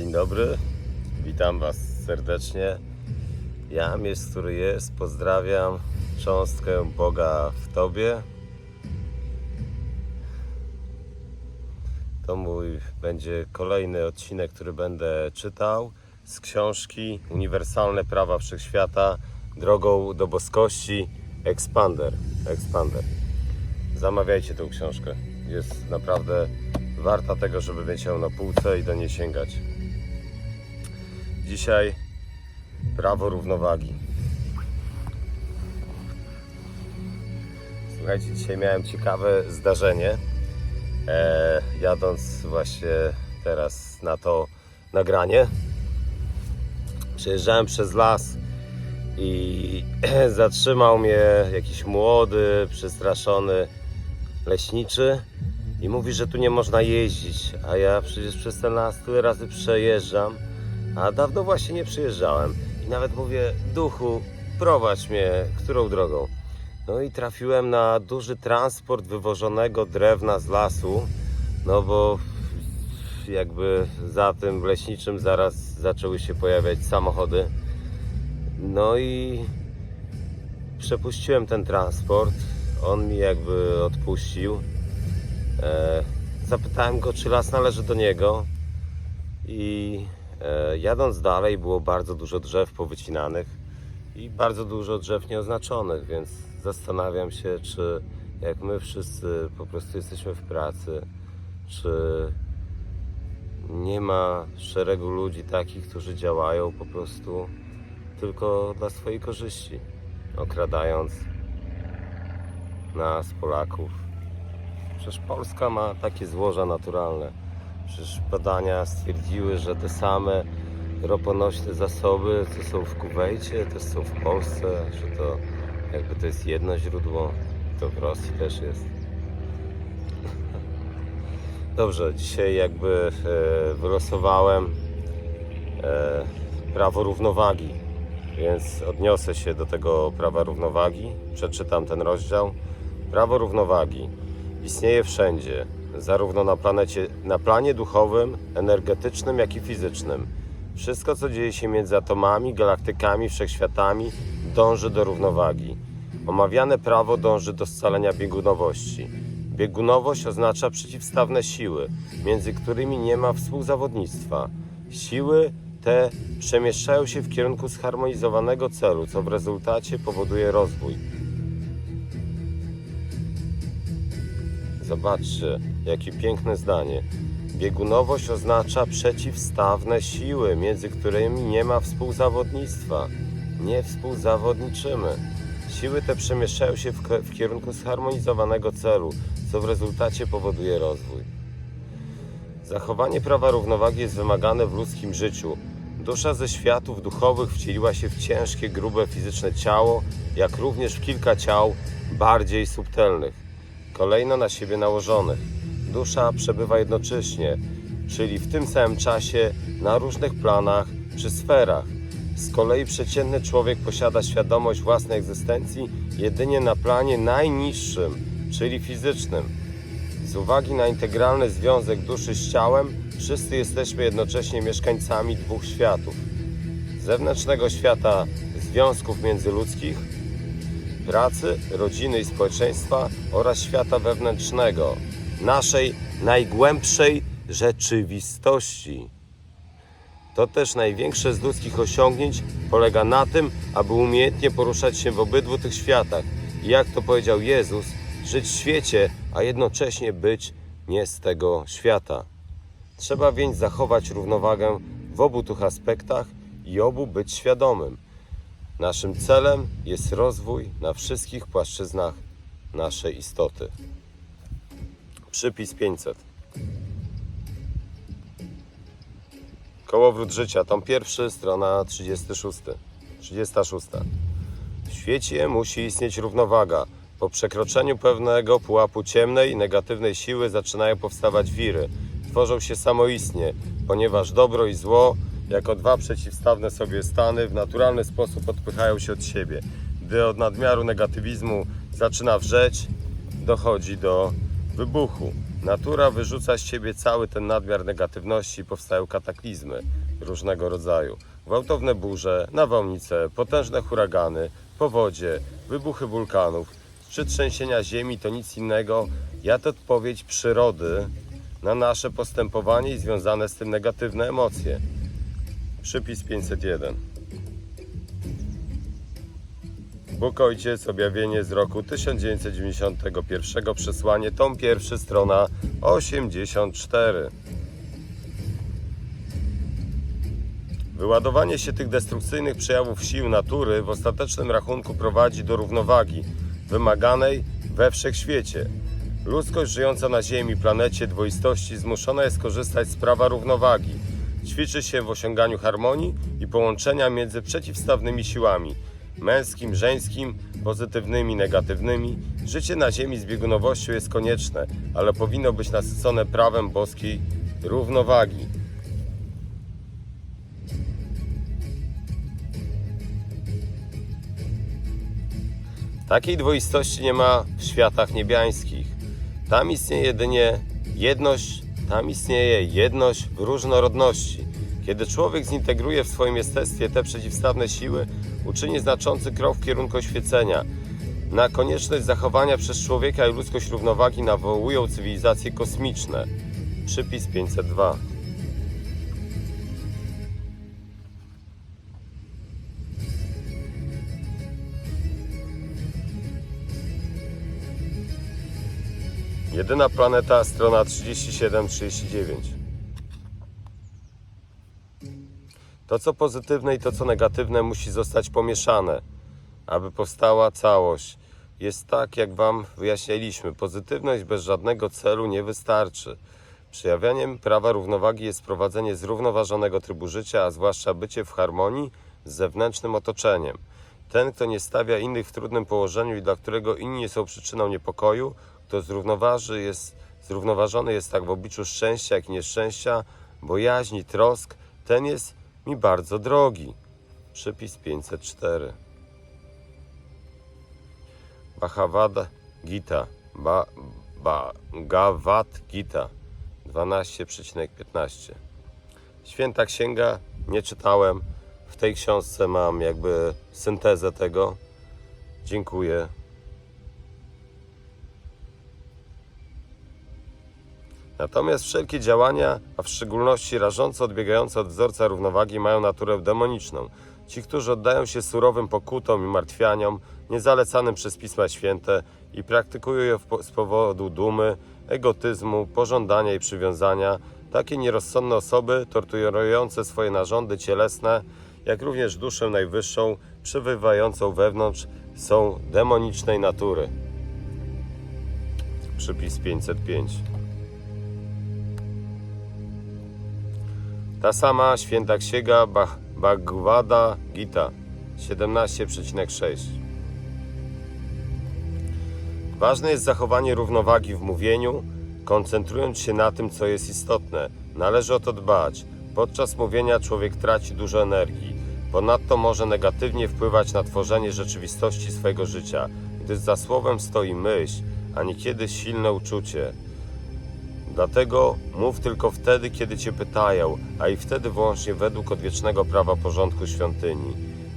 Dzień dobry, witam Was serdecznie. Jam jest, który jest. Pozdrawiam cząstkę Boga w Tobie. To mój będzie kolejny odcinek, który będę czytał z książki Uniwersalne Prawa Wszechświata Drogą do Boskości Expander. Expander. Zamawiajcie tę książkę. Jest naprawdę warta tego, żeby mieć ją na półce i do niej sięgać. Dzisiaj prawo równowagi. Słuchajcie, dzisiaj miałem ciekawe zdarzenie. E, jadąc właśnie teraz na to nagranie, przejeżdżałem przez las i zatrzymał mnie jakiś młody, przestraszony leśniczy i mówi, że tu nie można jeździć, a ja przecież przez ten las tyle razy przejeżdżam, a dawno właśnie nie przyjeżdżałem. I nawet mówię, duchu, prowadź mnie, którą drogą. No i trafiłem na duży transport wywożonego drewna z lasu, no bo jakby za tym leśniczym zaraz zaczęły się pojawiać samochody. No i przepuściłem ten transport. On mi jakby odpuścił. E, zapytałem go, czy las należy do niego. I jadąc dalej, było bardzo dużo drzew powycinanych i bardzo dużo drzew nieoznaczonych, więc zastanawiam się, czy jak my wszyscy po prostu jesteśmy w pracy, czy nie ma szeregu ludzi takich, którzy działają po prostu tylko dla swojej korzyści, okradając nas, Polaków. Przecież Polska ma takie złoża naturalne. Przecież badania stwierdziły, że te same roponośne zasoby, co są w Kuwejcie, też są w Polsce, że to jakby to jest jedno źródło, to w Rosji też jest. Dobrze, dzisiaj jakby e, wylosowałem e, prawo równowagi, więc odniosę się do tego prawa równowagi, przeczytam ten rozdział. Prawo równowagi istnieje wszędzie, zarówno na planecie, na planie duchowym, energetycznym, jak i fizycznym. Wszystko, co dzieje się między atomami, galaktykami, wszechświatami, dąży do równowagi. Omawiane prawo dąży do scalenia biegunowości. Biegunowość oznacza przeciwstawne siły, między którymi nie ma współzawodnictwa. Siły te przemieszczają się w kierunku zharmonizowanego celu, co w rezultacie powoduje rozwój. Zobaczcie, jakie piękne zdanie. Biegunowość oznacza przeciwstawne siły, między którymi nie ma współzawodnictwa. Nie współzawodniczymy. Siły te przemieszczają się w, w kierunku zharmonizowanego celu, co w rezultacie powoduje rozwój. Zachowanie prawa równowagi jest wymagane w ludzkim życiu. Dusza ze światów duchowych wcieliła się w ciężkie, grube fizyczne ciało, jak również w kilka ciał bardziej subtelnych, kolejno na siebie nałożonych. Dusza przebywa jednocześnie, czyli w tym samym czasie na różnych planach czy sferach. Z kolei przeciętny człowiek posiada świadomość własnej egzystencji jedynie na planie najniższym, czyli fizycznym. Z uwagi na integralny związek duszy z ciałem, wszyscy jesteśmy jednocześnie mieszkańcami dwóch światów: zewnętrznego świata związków międzyludzkich, pracy, rodziny i społeczeństwa oraz świata wewnętrznego, naszej najgłębszej rzeczywistości. To też największe z ludzkich osiągnięć polega na tym, aby umiejętnie poruszać się w obydwu tych światach. I jak to powiedział Jezus, żyć w świecie, a jednocześnie być nie z tego świata. Trzeba więc zachować równowagę w obu tych aspektach i obu być świadomym. Naszym celem jest rozwój na wszystkich płaszczyznach naszej istoty. Przypis 500. Kołowrót życia, tom pierwszy, strona 36. 36. W świecie musi istnieć równowaga. Po przekroczeniu pewnego pułapu ciemnej i negatywnej siły zaczynają powstawać wiry. Tworzą się samoistnie, ponieważ dobro i zło, jako dwa przeciwstawne sobie stany, w naturalny sposób odpychają się od siebie. Gdy od nadmiaru negatywizmu zaczyna wrzeć, dochodzi do wybuchu. Natura wyrzuca z siebie cały ten nadmiar negatywności i powstają kataklizmy różnego rodzaju. Gwałtowne burze, nawałnice, potężne huragany, powodzie, wybuchy wulkanów czy trzęsienia ziemi to nic innego jak odpowiedź przyrody na nasze postępowanie i związane z tym negatywne emocje. Przypis 501. Bóg Ojciec, objawienie z roku 1991, przesłanie, tom pierwszy, strona 84. Wyładowanie się tych destrukcyjnych przejawów sił natury w ostatecznym rachunku prowadzi do równowagi wymaganej we wszechświecie. Ludzkość żyjąca na Ziemi, planecie dwoistości, zmuszona jest korzystać z prawa równowagi. Ćwiczy się w osiąganiu harmonii i połączenia między przeciwstawnymi siłami męskim, żeńskim, pozytywnymi, negatywnymi. Życie na Ziemi z biegunowością jest konieczne, ale powinno być nasycone prawem boskiej równowagi. Takiej dwoistości nie ma w światach niebiańskich. Tam istnieje jedynie jedność, tam istnieje jedność w różnorodności. Kiedy człowiek zintegruje w swoim jestestwie te przeciwstawne siły, uczyni znaczący krok w kierunku oświecenia. Na konieczność zachowania przez człowieka i ludzkość równowagi nawołują cywilizacje kosmiczne. Przypis 502. Jedyna planeta, strona 37-39. To, co pozytywne i to, co negatywne, musi zostać pomieszane, aby powstała całość. Jest tak, jak Wam wyjaśniliśmy. Pozytywność bez żadnego celu nie wystarczy. Przejawianiem prawa równowagi jest prowadzenie zrównoważonego trybu życia, a zwłaszcza bycie w harmonii z zewnętrznym otoczeniem. Ten, kto nie stawia innych w trudnym położeniu i dla którego inni są przyczyną niepokoju, kto zrównoważy jest, zrównoważony jest tak w obliczu szczęścia, jak i nieszczęścia, bojaźni, trosk, ten jest mi bardzo drogi. Przypis 504. Bhagavad Gita. Ba, Bhagavad Gita 12,15. Święta księga nie czytałem. W tej książce mam jakby syntezę tego. Dziękuję. Natomiast wszelkie działania, a w szczególności rażąco odbiegające od wzorca równowagi, mają naturę demoniczną. Ci, którzy oddają się surowym pokutom i martwianiom, niezalecanym przez Pisma Święte i praktykują je z powodu dumy, egotyzmu, pożądania i przywiązania, takie nierozsądne osoby, torturujące swoje narządy cielesne, jak również duszę najwyższą, przebywającą wewnątrz, są demonicznej natury. Przypis 505. Ta sama święta księga Bach- Bhagavada Gita 17,6 Ważne jest zachowanie równowagi w mówieniu, koncentrując się na tym, co jest istotne. Należy o to dbać. Podczas mówienia człowiek traci dużo energii. Ponadto może negatywnie wpływać na tworzenie rzeczywistości swojego życia, gdyż za słowem stoi myśl, a niekiedy silne uczucie. Dlatego mów tylko wtedy, kiedy cię pytają, a i wtedy wyłącznie według odwiecznego prawa porządku świątyni.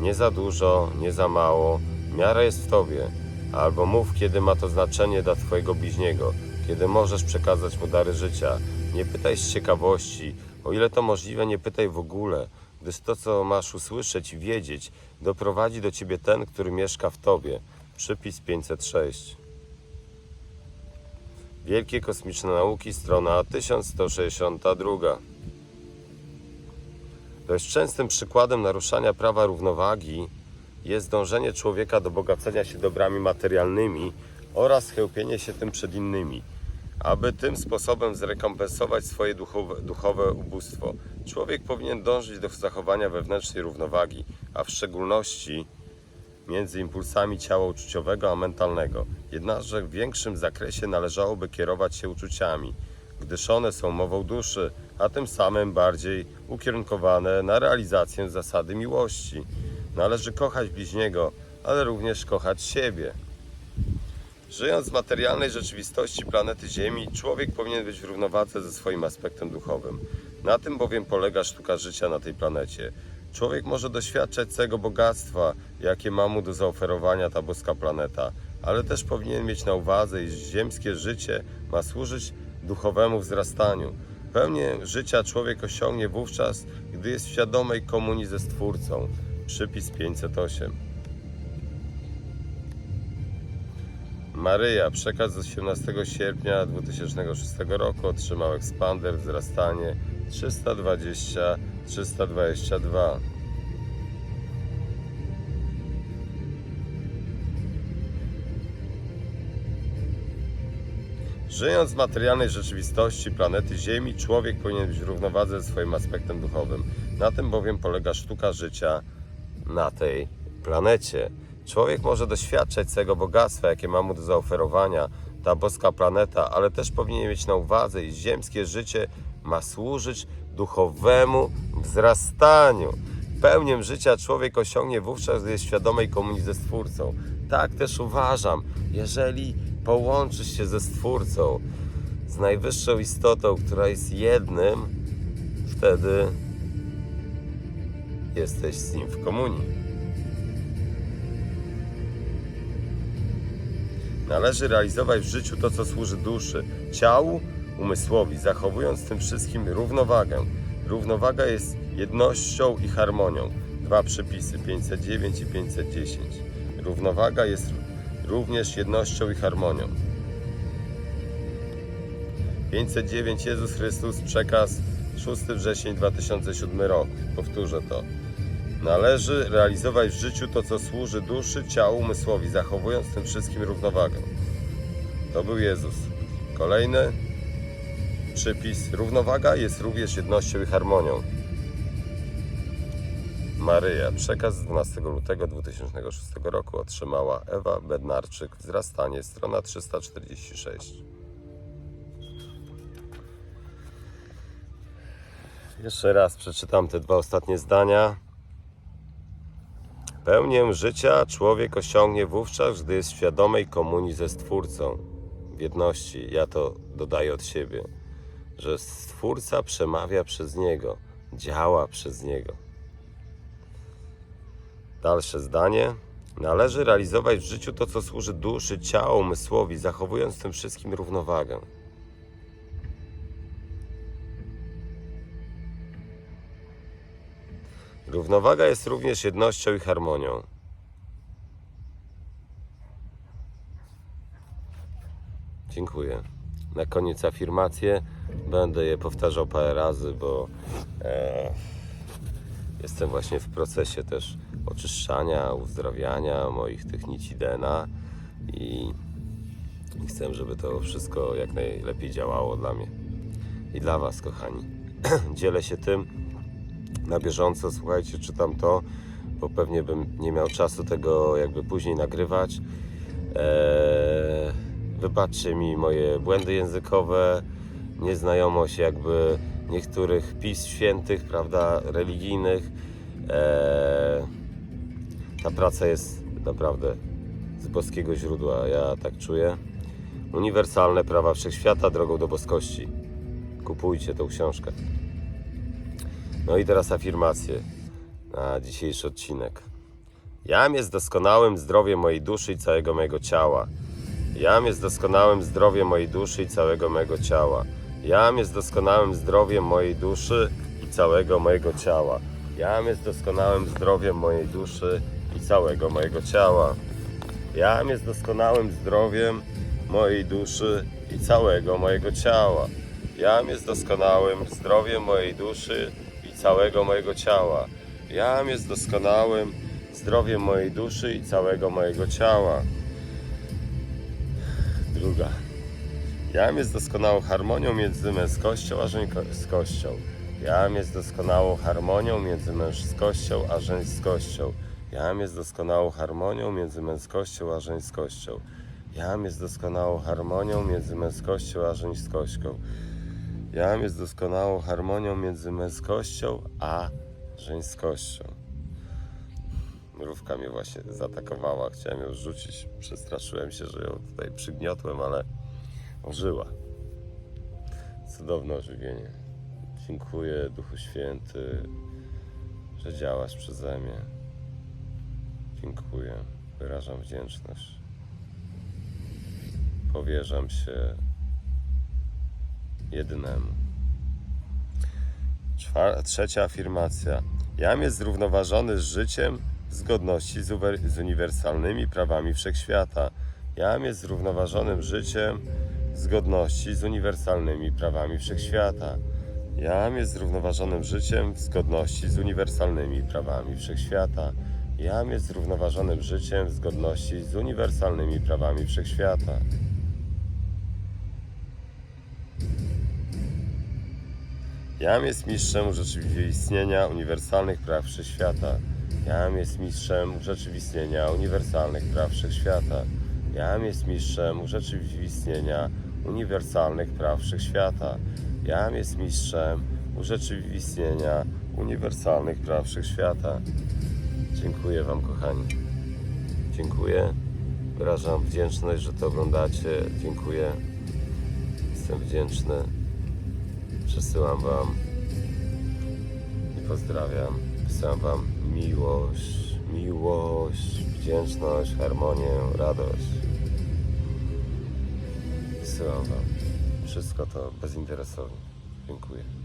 Nie za dużo, nie za mało, miara jest w tobie. Albo mów, kiedy ma to znaczenie dla twojego bliźniego, kiedy możesz przekazać mu dary życia. Nie pytaj z ciekawości, o ile to możliwe, nie pytaj w ogóle, gdyż to, co masz usłyszeć i wiedzieć, doprowadzi do ciebie ten, który mieszka w tobie. Przypis 506. Wielkie kosmiczne nauki, strona 1162. Dość częstym przykładem naruszania prawa równowagi jest dążenie człowieka do bogacenia się dobrami materialnymi oraz chełpienie się tym przed innymi, aby tym sposobem zrekompensować swoje duchowe, duchowe ubóstwo. Człowiek powinien dążyć do zachowania wewnętrznej równowagi, a w szczególności między impulsami ciała uczuciowego a mentalnego. Jednakże w większym zakresie należałoby kierować się uczuciami, gdyż one są mową duszy, a tym samym bardziej ukierunkowane na realizację zasady miłości. Należy kochać bliźniego, ale również kochać siebie. Żyjąc w materialnej rzeczywistości planety Ziemi, człowiek powinien być w równowadze ze swoim aspektem duchowym. Na tym bowiem polega sztuka życia na tej planecie. Człowiek może doświadczać całego bogactwa, jakie ma mu do zaoferowania ta boska planeta, ale też powinien mieć na uwadze, iż ziemskie życie ma służyć duchowemu wzrastaniu. Pełnię życia człowiek osiągnie wówczas, gdy jest w świadomej komunii ze Stwórcą. Przypis 508. Maryja, przekaz z 18 sierpnia 2006 roku otrzymał ekspander wzrastanie 320-322. Żyjąc w materialnej rzeczywistości planety Ziemi, człowiek powinien być w równowadze ze swoim aspektem duchowym. Na tym bowiem polega sztuka życia na tej planecie. Człowiek może doświadczać całego bogactwa, jakie ma mu do zaoferowania ta boska planeta, ale też powinien mieć na uwadze, iż ziemskie życie ma służyć duchowemu wzrastaniu. Pełnię życia człowiek osiągnie wówczas, gdy jest świadomej komunii ze Stwórcą. Tak też uważam, jeżeli połączysz się ze Stwórcą, z najwyższą istotą, która jest jednym, wtedy jesteś z Nim w komunii. Należy realizować w życiu to, co służy duszy, ciału, umysłowi, zachowując tym wszystkim równowagę. Równowaga jest jednością i harmonią. Dwa przepisy 509 i 510. Równowaga jest również jednością i harmonią. 509 Jezus Chrystus, przekaz 6 wrzesień 2007 rok. Powtórzę to. Należy realizować w życiu to, co służy duszy, ciału, umysłowi, zachowując tym wszystkim równowagę. To był Jezus. Kolejny przypis. Równowaga jest również jednością i harmonią. Maryja. Przekaz z 12 lutego 2006 roku otrzymała Ewa Bednarczyk. Wzrastanie, strona 346. Jeszcze raz przeczytam te dwa ostatnie zdania. Pełnię życia człowiek osiągnie wówczas, gdy jest w świadomej komunii ze Stwórcą, w jedności. Ja to dodaję od siebie, że Stwórca przemawia przez niego, działa przez niego. Dalsze zdanie. Należy realizować w życiu to, co służy duszy, ciału, umysłowi, zachowując w tym wszystkim równowagę. Równowaga jest również jednością i harmonią. Dziękuję. Na koniec afirmacje. Będę je powtarzał parę razy, bo e, jestem właśnie w procesie też oczyszczania, uzdrawiania moich tych nici DNA i, i chcę, żeby to wszystko jak najlepiej działało dla mnie i dla Was, kochani. Dzielę się tym na bieżąco, słuchajcie, czytam to, bo pewnie bym nie miał czasu tego jakby później nagrywać. Eee, wybaczcie mi moje błędy językowe, nieznajomość jakby niektórych pism świętych, prawda, religijnych. Eee, ta praca jest naprawdę z boskiego źródła, ja tak czuję. Uniwersalne prawa wszechświata drogą do boskości. Kupujcie tą książkę. No i teraz afirmacje na dzisiejszy odcinek. Jam jest doskonałym zdrowiem mojej duszy i całego mojego ciała. Jam jest doskonałym zdrowiem mojej duszy i całego mojego ciała. Jam jest doskonałym zdrowiem mojej duszy i całego mojego ciała. Jam jest doskonałym zdrowiem mojej duszy i całego mojego ciała. Jam jest doskonałym zdrowiem mojej duszy i całego mojego ciała. Jam jest doskonałym zdrowiem mojej duszy i całego mojego ciała. Jam jest doskonałym zdrowiem mojej duszy i całego mojego ciała. Druga. Jam jest doskonałą harmonią między męskością a żeńskością. Jam jest doskonałą harmonią między męskością a żeńskością. Jam jest doskonałą harmonią między męskością a żeńskością. Jam jest doskonałą harmonią między męskością a żeńskością. Jam jest doskonałą harmonią między męskością a żeńskością. Mrówka mnie właśnie zaatakowała. Chciałem ją rzucić. Przestraszyłem się, że ją tutaj przygniotłem, ale ożyła. Cudowne ożywienie. Dziękuję Duchu Święty, że działasz przeze mnie. Dziękuję. Wyrażam wdzięczność. Powierzam się jedynemu. Trzecia afirmacja. Jam jest zrównoważony z życiem zgodności z, z uniwersalnymi prawami wszechświata. Jam jest zrównoważonym życiem zgodności z uniwersalnymi prawami wszechświata. Jam jest zrównoważonym życiem w zgodności z uniwersalnymi prawami wszechświata. Jam jest zrównoważonym życiem w zgodności z uniwersalnymi prawami wszechświata. Jam jest mistrzem urzeczywistnienia uniwersalnych praw wszechświata. Jam jest mistrzem urzeczywistnienia uniwersalnych praw wszechświata. Jam jest mistrzem urzeczywistnienia uniwersalnych praw wszechświata. Jam jest mistrzem urzeczywistnienia uniwersalnych praw wszechświata. Dziękuję Wam, kochani. Dziękuję. Wyrażam wdzięczność, że to oglądacie. Dziękuję. Jestem wdzięczny. Przesyłam Wam i pozdrawiam. Wysyłam Wam miłość, miłość, wdzięczność, harmonię, radość. Wysyłam Wam wszystko to bezinteresownie. Dziękuję.